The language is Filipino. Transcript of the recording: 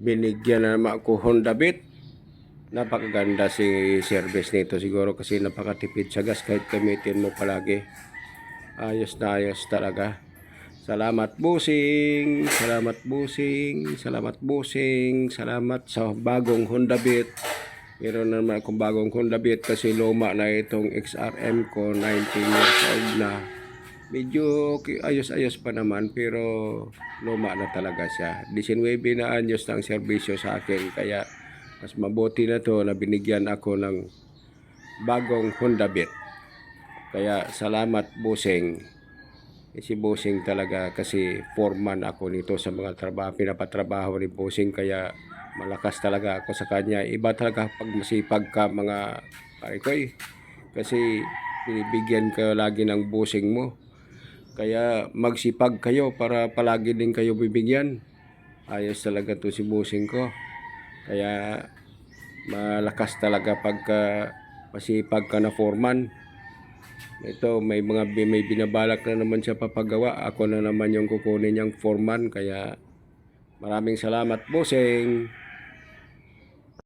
binigyan na naman ako Honda Beat. Napakaganda si service nito siguro kasi napakatipid sa gas kahit gamitin mo palagi. Ayos na ayos talaga. Salamat busing, salamat busing, salamat busing, salamat sa bagong Honda Beat. Meron na naman akong bagong Honda Beat kasi luma na itong XRM ko, 19 years old na. Medyo ayos-ayos pa naman pero luma na talaga siya. 19 na anyos ng serbisyo sa akin kaya mas mabuti na to na binigyan ako ng bagong Honda Beat. Kaya salamat Busing. Eh, Si Busing talaga kasi foreman ako nito sa mga trabaho, pinapatrabaho ni Busing kaya malakas talaga ako sa kanya. Iba talaga pag masipag ka mga pare ko eh. Kasi binibigyan ka lagi ng busing mo. Kaya magsipag kayo para palagi din kayo bibigyan. Ayos talaga to si busing ko. Kaya malakas talaga pagka masipag ka na foreman. Ito, may mga may binabalak na naman siya papagawa. Ako na naman yung kukunin niyang foreman. Kaya maraming salamat, Boseng.